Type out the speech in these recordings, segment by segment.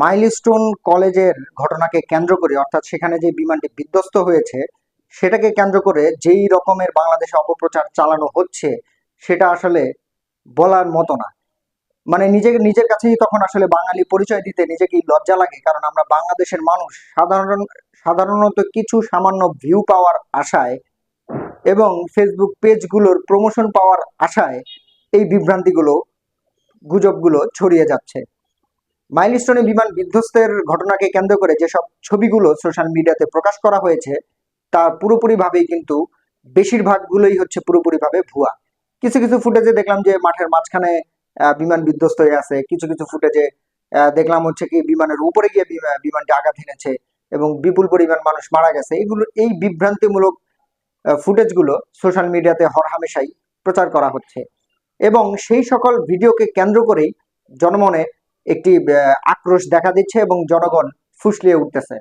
Milestone কলেজের ঘটনাকে কেন্দ্র করে, অর্থাৎ সেখানে যে বিমানটি বিধ্বস্ত হয়েছে, সেটাকে কেন্দ্র করে যেই রকমের বাংলাদেশে অপপ্রচার চালানো হচ্ছে, সেটা আসলে বলার মতো না। মানে নিজেকে নিজের কাছেই তখন আসলে বাঙালি পরিচয় দিতে নিজেকেই লজ্জা লাগে, কারণ আমরা বাংলাদেশের মানুষ, সাধারণ, সাধারণত কিছু সামান্য ভিউ পাওয়ার আশায় এবং ফেসবুক পেজগুলোর প্রমোশন পাওয়ার আশায় এই বিভ্রান্তিগুলো, গুজবগুলো ছড়িয়ে যাচ্ছে। মাইলস্টোনে বিমান বিধ্বস্তের ঘটনাকে কেন্দ্র করে যেসব ছবিগুলো সোশ্যাল মিডিয়াতে প্রকাশ করা হয়েছে, তা পুরোপুরিভাবেই কিন্তু বেশিরভাগগুলোই হচ্ছে পুরোপুরিভাবে ভুয়া। কিছু কিছু ফুটেজে দেখলাম যে মাঠের মাঝখানে বিমান বিধ্বস্ত হয়ে আছে। কিছু কিছু ফুটেজে দেখলাম হচ্ছে কি বিমানের উপরে গিয়ে বিমা- বিমানটি আঘাত এনেছে এবং বিপুল পরিমাণ মানুষ মারা গেছে। এগুলো, এই বিভ্রান্তিমূলক ফুটেজগুলো সোশ্যাল মিডিয়াতে হরহামেশাই প্রচার করা হচ্ছে। এবং সেই সকল ভিডিওকে কেন্দ্র করেই জনমনে একটি আক্রোশ দেখা দিচ্ছে এবং জনগণ ফুসলিয়ে উঠতেছে।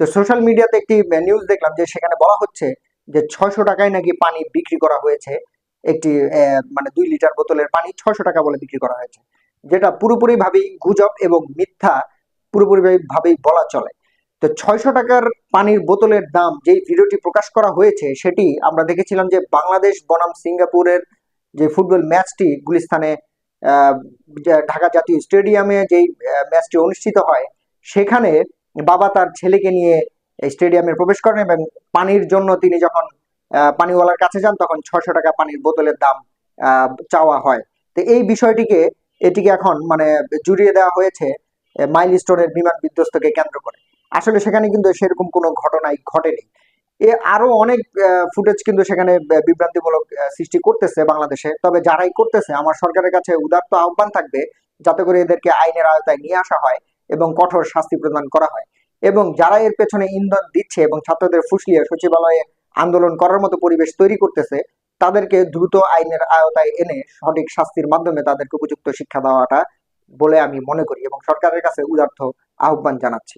তো সোশ্যাল মিডিয়াতে একটি নিউজ দেখলাম যে সেখানে বলা হচ্ছে যে ছয়শো টাকায় নাকি পানি বিক্রি করা হয়েছে। একটি মানে দুই লিটার বোতলের পানি ছয়শো টাকা বলে বিক্রি করা হয়েছে। যেটা পুরোপুরি ভাবেই গুজব এবং মিথ্যা পুরোপুরি ভাবেই বলা চলে। তো ছয়শো টাকার পানির বোতলের দাম যেই ভিডিওটি প্রকাশ করা হয়েছে, সেটি আমরা দেখেছিলাম যে বাংলাদেশ, বনাম, সিঙ্গাপুরের যে ফুটবল ম্যাচটি গুলিস্তানে ঢাকা জাতীয় স্টেডিয়ামে যেই ম্যাচটি অনুষ্ঠিত হয়, সেখানে বাবা তার ছেলেকে নিয়ে স্টেডিয়ামে প্রবেশ করেন এবং পানির জন্য তিনি যখন পানিওয়ালার কাছে যান, তখন ছশো টাকা পানির বোতলের দাম চাওয়া হয়। তো এই বিষয়টিকে, এটিকে এখন মানে জুড়িয়ে দেওয়া হয়েছে মাইলস্টোনের বিমান বিধ্বস্তকে কেন্দ্র করে। আসলে সেখানে কিন্তু সেরকম কোনো ঘটনাই ঘটেনি। এ আরও অনেক ফুটেজ কিন্তু সেখানে বিভ্রান্তিমূলক সৃষ্টি করতেছে বাংলাদেশে। তবে যারাই করতেছে, আমার সরকারের কাছে উদার্ত আহ্বান থাকবে যাতে করে এদেরকে আইনের আওতায় নিয়ে আসা হয় এবং কঠোর শাস্তি প্রদান করা হয়। এবং যারা এর পেছনে ইন্ধন দিচ্ছে এবং ছাত্রদের ফুসলিয়ে সচিবালয়ে আন্দোলন করার মতো পরিবেশ তৈরি করতেছে, তাদেরকে দ্রুত আইনের আওতায় এনে সঠিক শাস্তির মাধ্যমে তাদেরকে উপযুক্ত শিক্ষা দেওয়াটা বলে আমি মনে করি এবং সরকারের কাছে উদার্থ আহ্বান জানাচ্ছি।